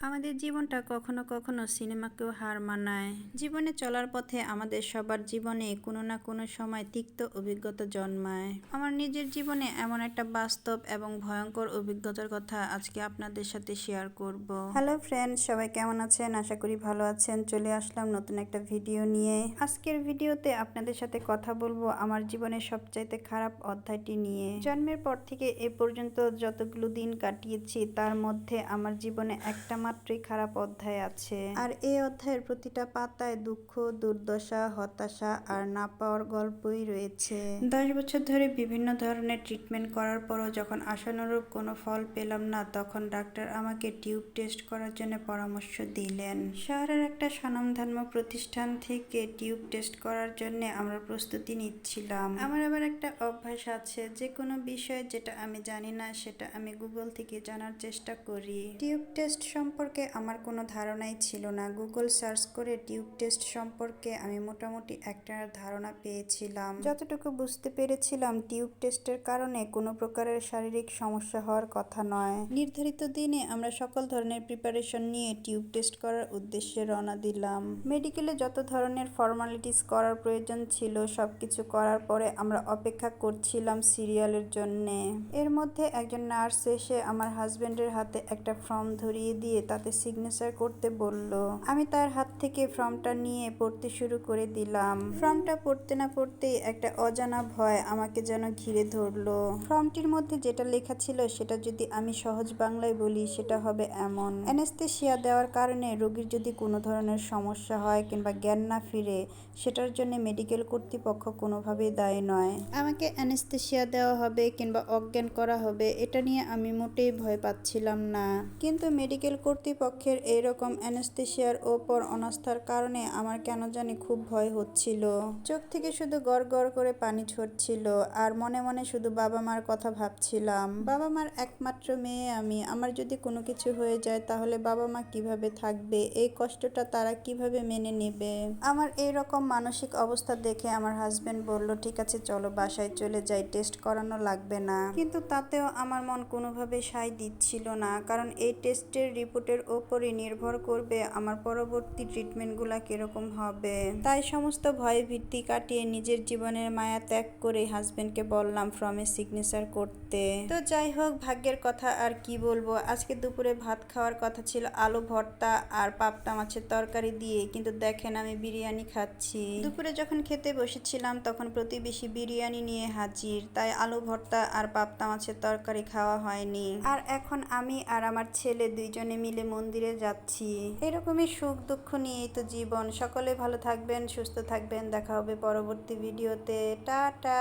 আমাদের জীবনটা কখনো কখনো সিনেমাকেও হার মানায়। জীবনে চলার পথে আমাদের সবার জীবনে কোনো না কোনো সময় তিক্ত অভিজ্ঞতা জন্মায়। আমার নিজের জীবনে এমন একটা বাস্তব এবং ভয়ঙ্কর অভিজ্ঞতার কথা আজকে আপনাদের সাথে শেয়ার করব। হ্যালো ফ্রেন্ড সবাই কেমন আছেন? আশা করি ভালো আছেন। চলে আসলাম নতুন একটা ভিডিও নিয়ে। আজকের ভিডিওতে আপনাদের সাথে কথা বলব আমার জীবনের সবচাইতে খারাপ অধ্যায়টি নিয়ে। জন্মের পর থেকে এ পর্যন্ত যতগুলো দিন কাটিয়েছি, তার মধ্যে আমার জীবনে একটা মাত্রই খারাপ অধ্যায় আছে। আর এই অধ্যায়ের প্রতিটা পাতায় দুঃখ দুর্দশা হতাশা আর না পাওয়ার গল্পই রয়েছে। দশ বছর ধরে বিভিন্ন ধরনের ট্রিটমেন্ট করার পরও যখন আশানুরূপ কোনো ফল পেলাম না তখন ডাক্তার আমাকে টিউব টেস্ট করার জন্য পরামর্শ দিলেন। শহরের একটা স্বনামধন্য প্রতিষ্ঠান থেকে টিউব টেস্ট করার জন্য আমরা প্রস্তুতি নিচ্ছিলাম। আমার আবার একটা অভ্যাস আছে যে কোনো বিষয় যেটা আমি জানি না সেটা আমি গুগল থেকে জানার চেষ্টা করি। টিউব টেস্ট সম্পর্কে আমার কোনো ধারণাই ছিল না। গুগল সার্চ করে টিউব টেস্ট সম্পর্কে আমি মোটামুটি একটা ধারণা পেয়েছিলাম। যতটুকু বুঝতে পেরেছিলাম, টিউব টেস্টের কারণে কোনো প্রকারের শারীরিক সমস্যা হওয়ার কথা নয়। নির্ধারিত দিনে আমরা সকল ধরনের প্রিপারেশন নিয়ে টিউব টেস্ট করার উদ্দেশ্যে রওনা দিলাম। মেডিকেলে যত ধরনের ফর্মালিটিস করার প্রয়োজন ছিল সব কিছু করার পরে আমরা অপেক্ষা করছিলাম সিরিয়ালের জন্যে। এর মধ্যে একজন নার্স এসে আমার হাজবেন্ডের হাতে একটা ফর্ম ধরিয়ে দিয়ে তাতে সিগনেচার করতে বলল, আমি তার হাত থেকে ফর্মটা নিয়ে পড়তে শুরু করে দিলাম। ফর্মটা পড়তে না পড়তেই একটা অজানা ভয় আমাকে যেন ঘিরে ধরলো। ফর্মটির মধ্যে যেটা লেখা ছিল সেটা যদি আমি সহজ বাংলায় বলি, সেটা হবে এমন। অ্যানেস্থেশিয়া দেওয়ার কারণে রোগীর যদি কোনো ধরনের সমস্যা হয় কিংবা জ্ঞান না ফিরে, সেটার জন্য মেডিকেল কর্তৃপক্ষ কোনোভাবেই দায়ী নয়। আমাকে অ্যানেস্থেশিয়া দেওয়া হবে কিংবা অজ্ঞান করা হবে, এটা নিয়ে আমি মোটেই ভয় পাচ্ছিলাম না। কিন্তু মেডিকেল কর্তৃপক্ষের এইরকম অ্যানেস্থেশিয়ার ওপর অনাস্থার কারণে আমার কেন জানি খুব ভয় হচ্ছিল। চোখ থেকে শুধু গড় গড় করে পানি ছড়ছিল আর মনে মনে শুধু বাবা মার কথা ভাবছিলাম। বাবা মার একমাত্র মেয়ে আমি, আমার যদি কোনো কিছু হয়ে যায় তাহলে বাবা মা কীভাবে থাকবে? এই কষ্টটা তারা কীভাবে মেনে নেবে? আমার এই রকম মানসিক অবস্থা দেখে আমার হাজবেন্ড বলল, ঠিক আছে, চলো বাসায় চলে যাই টেস্ট করানো লাগবে না। কিন্তু তাতেও আমার মন কোনোভাবে সায় দিচ্ছিল না, কারণ এই টেস্টের রিপোর্টের ওপরই নির্ভর করবে আমার পরবর্তী ট্রিটমেন্টগুলো কীরকম হবে। তাই সমস্ত ভয় ভীতি কাটিয়ে নিজের জীবনের মায়া ত্যাগ করে হাজবেন্ডকে বললাম ফর্মে সিগনেচার করতে। তো যাই হোক, ভাগ্যের কথা আর কি বলব? আজকে দুপুরে ভাত খাওয়ার কথা ছিল আলু ভর্তা আর পাপটা মাছের তরকারি দিয়ে, কিন্তু দেখেন আমি বিরিয়ানি খাচ্ছি। দুপুরে যখন খেতে বসেছিলাম তখন প্রতিবেশী বিরিয়ানি নিয়ে হাজির, তাই আলু ভর্তা আর পাপটা মাছের তরকারি খাওয়া হয়নি। আর এখন আমি আর আমার ছেলে দুইজনে মিলে মন্দিরে যাচ্ছি। এরকমই সুখ দুঃখ নিয়েই তো জীবন। সকলে ভালো থাকবেন, সুস্থ থাকবেন। দেখা হবে পরবর্তী ভিডিওতে। টাটা!